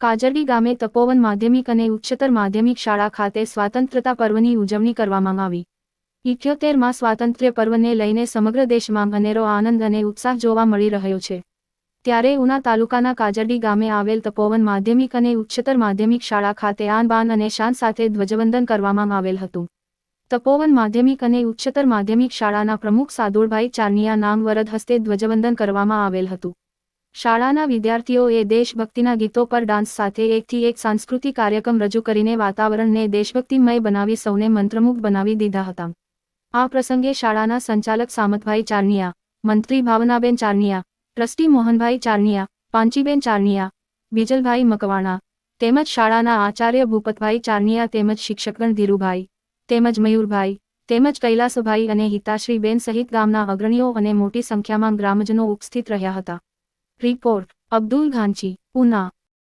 કાજરડી ગામે તપોવન માધ્યમિક અને ઉચ્ચતર માધ્યમિક શાળા ખાતે સ્વાતંત્રતા પર્વની ઉજવણી કરવામાં આવી. ઇઠ્યોતેરમાં સ્વાતંત્ર્ય પર્વને લઈને સમગ્ર દેશમાં અનેરો આનંદ અને ઉત્સાહ જોવા મળી રહ્યો છે. ત્યારે ઉના તાલુકાના કાજરડી ગામે આવેલ તપોવન માધ્યમિક અને ઉચ્ચતર માધ્યમિક શાળા ખાતે આન બાન અને શાન સાથે ધ્વજવંદન કરવામાં આવેલ હતું. તપોવન માધ્યમિક અને ઉચ્ચતર માધ્યમિક શાળાના પ્રમુખ સાદુળભાઈ ચારનિયા નામ વરદ હસ્તે ધ્વજવંદન કરવામાં આવેલ હતું. શાળાના વિદ્યાર્થીઓએ દેશભક્તિના ગીતો પર ડાન્સ સાથે એકથી એક સાંસ્કૃતિક કાર્યક્રમ રજૂ કરીને વાતાવરણને દેશભક્તિમય બનાવી સૌને મંત્રમુગ્ધ બનાવી દીધા હતા. આ પ્રસંગે શાળાના સંચાલક સામતભાઈ ચારનિયા, મંત્રી ભાવનાબેન ચારનિયા, ટ્રસ્ટી મોહનભાઈ ચારનિયા, પાંચીબેન ચારનિયા, બીજલભાઈ મકવાણા, તેમજ શાળાના આચાર્ય ભૂપતભાઈ ચારનિયા તેમજ શિક્ષકગણ ધીરુભાઈ, તેમજ મયુરભાઈ, તેમજ કૈલાસભાઈ અને હિતાશ્રીબેન સહિત ગામના અગ્રણીઓ અને મોટી સંખ્યામાં ગ્રામજનો ઉપસ્થિત રહ્યા હતા. રિપોર્ટ અબ્દુલ ઘાંચી ઉના